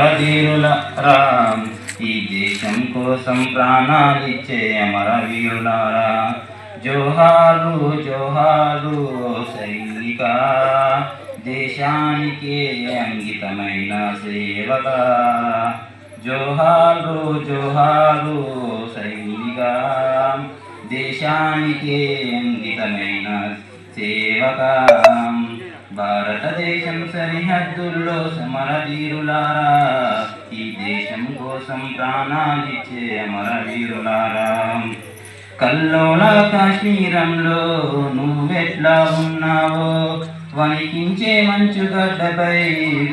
అమరవీరుల రామ్ ఈ దేశం కోసం ప్రాణాలిచ్చే అమరవీరులారా. జోహారు జోహారు ఓ సైనిక. దేశానికి అంకితమైన సేవక. జోహారు జోహారు ఓ సైనిక. దేశానికి అంకితమైన సేవక. భారతదేశం సరిహద్దుల్లో సమరవీరులారా ఈ దేశం కోసం ప్రాణాలిచ్చే అమరవీరులారా. కల్లోల కాశ్మీరంలో నువ్వెట్లా ఉన్నావో వణికించే మంచు గడ్డపై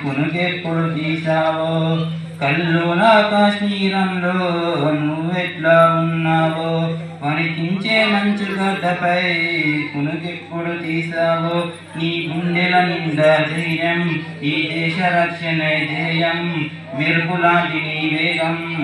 కునుకెప్పుడు తీసావో కల్లోల కాశ్మీరంలో నువ్వెట్లా ఉన్నావో వణికించే మంచు గడ్డపై కునుకెప్పుడు తీసావో. నీ గుండెల నిండా ధైర్యం ఈ దేశ రక్షణ ధ్యేయం. మెరుపులాంటి నీ వేగం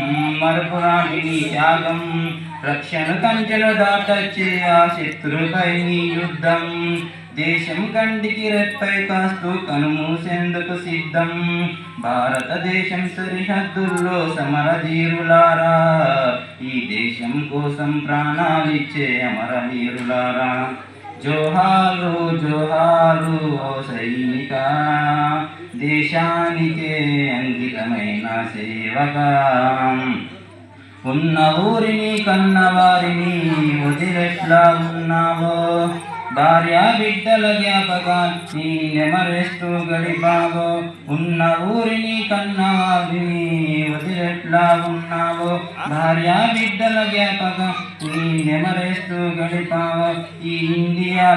మరుపులాంటి నీ త్యాగం. రక్షణ కంచెలు దాటొచ్చే ఆ శత్రుపై నీ యుద్ధం. దేశం కంటికి రెప్పై కాస్తూ కనుమూసేందుకు సిద్ధం. భారతదేశం సరిహద్దుల్లో సమరధీరులారా కోసం ప్రాణాలిచ్చే అమరవీరులారా. జోహారు జోహారు ఓ సైనిక. దేశానికే అంకితమైన సేవక. ఉన్న ఊరిని కన్నవారిని వదిలెట్లా ఉన్నావో? భార్య బిడ్డల జ్ఞాపకాన్ని నెమరేస్తూ గడిపావో ఉన్న ఊరిని కన్నవారిని వదిలెట్లా ఉన్నావో భార్య బిడ్డల జ్ఞాపకాన్ని నెమరేస్తూ గడిపావో ఈ ఇండియా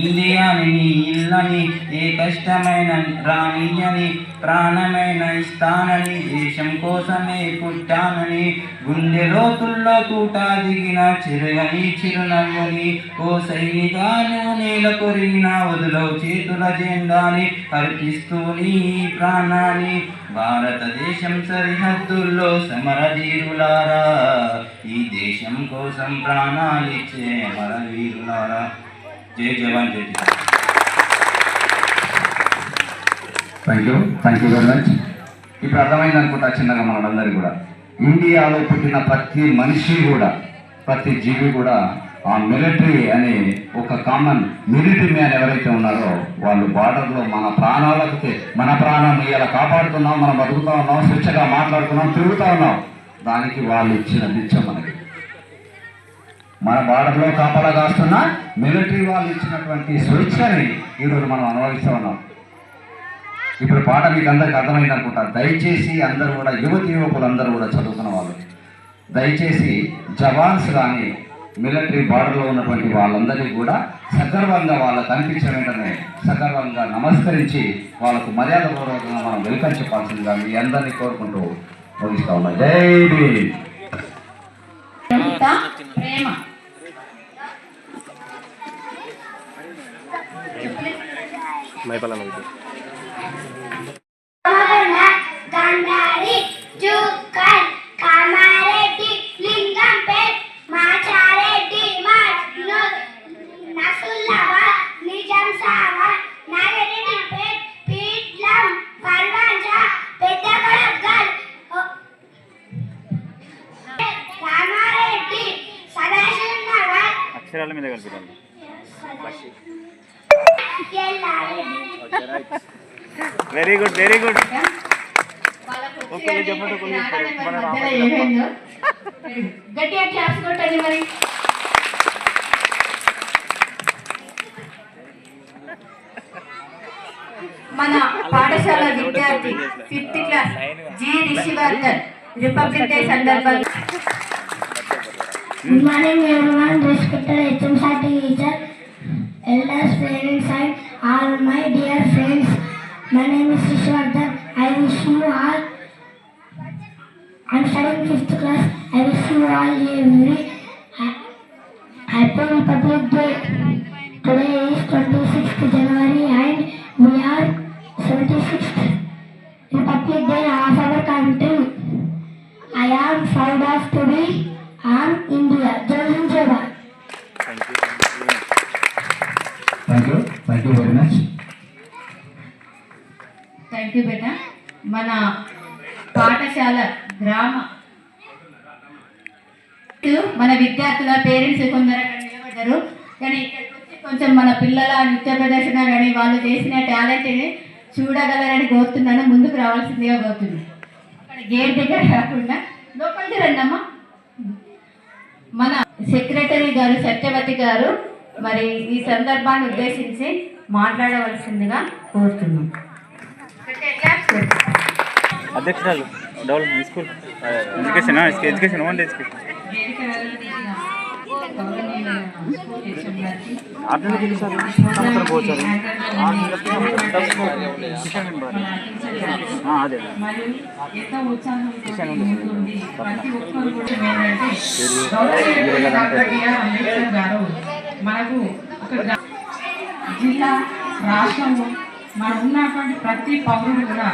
ఇండియాని నీ ఇల్లని ఏ కష్టమైన రానియని ప్రాణమైన ఇస్తానని దేశం కోసమే పుట్టానని గుండె లోతుల్లో తూట దిగిన చిరగని చిరునవ్వుని ఓ సైనికాను నేల కొరిగిన వదులవు చేతుల జెండాని అర్పిస్తూ నీ ప్రాణాన్ని భారతదేశం సరిహద్దుల్లో సమరధీరులారా ఈ దేశం కోసం ప్రాణాలిచ్చే మరవీరులారా జై జవాన్ జై జవాన్. Thank you thank you very much ఇప్పుడు అర్థమైంది అనుకుంటా చిన్నగా మనందరికీ కూడా. ఇండియాలో పుట్టిన ప్రతి మనిషి కూడా ప్రతి జీవి కూడా ఆ మిలిటరీ అనే ఒక కామన్ మిలిటరీ మ్యాన్ ఎవరైతే ఉన్నారో వాళ్ళు బార్డర్లో మన ప్రాణాలకు మన ప్రాణం ఇలా కాపాడుతున్నాం మనం బతుకుతా ఉన్నాం స్వేచ్ఛగా మాట్లాడుతున్నాం తిరుగుతా ఉన్నాం. దానికి వాళ్ళు ఇచ్చిన నిత్యం మనకి. మన బార్డర్లో కాపలా కాస్తున్న మిలిటరీ వాళ్ళు ఇచ్చినటువంటి స్వేచ్ఛని ఈరోజు మనం అనుభవిస్తూ ఉన్నాం. ఇప్పుడు పాట మీకు అందరికి అర్థమైంది అనుకుంటా. దయచేసి అందరూ కూడా యువతి యువకులు అందరూ కూడా చదువుకున్న వాళ్ళు దయచేసి జవాన్స్ కానీ మిలిటరీ బార్డర్లో ఉన్నటువంటి వాళ్ళందరినీ కూడా సగర్వంగా వాళ్ళకు కనిపించిన వెంటనే సగర్వంగా నమస్కరించి వాళ్ళకు మర్యాద పూర్వకంగా మనం వెల్కమ్ చెప్పాల్సిందిగా మీ అందరినీ కోరుకుంటూ ముగిస్తా ఉన్నాం. జై ప్రేమ. అక్షరాల మీద Yellareddy very good very good గట్టిగా క్లాప్స్ కొట్టండి మరి. మన పాఠశాల విద్యార్థి fifth class G. Rishivardhan republic day సందర్భంగా Good morning everyone, respected HMSA teacher, elders, parents and all my dear friends. My name is Rishwardhan. I wish you all, I'm studying 5th class. I wish you all a very happy Republic Day. Today is 26th January and we are thank you very much thank you బేటా మన పాఠశాల గ్రామ. మన విద్యార్థుల parents కొందరు అక్కడ నిలబడ్డారు. కానీ ఇక్కడికి వచ్చి కొంచెం మన పిల్లల నృత్య ప్రదర్శన కానీ వాళ్ళు చేసిన టాలెంట్ని చూడగలరని కోరుతున్నాను. ముందుకు రావాల్సిందిగా కోరుతున్నాను. అక్కడ గేట్ దగ్గర రాకుండా లోపలికి రండమ్మా. అమ్మా మన సెక్రటరీ గారు సత్యవతి గారు మరి ఈ సందర్భాన్ని ఉద్దేశించి మాట్లాడవలసిందిగా కోరుతున్నాం. అధ్యక్షురాలు development school. Education? Education only education అదే. ప్రతి ఒక్కరు మనకు ఒక జిల్లా రాష్ట్రంలో మనం ఉన్నటువంటి ప్రతి పౌరుడు కూడా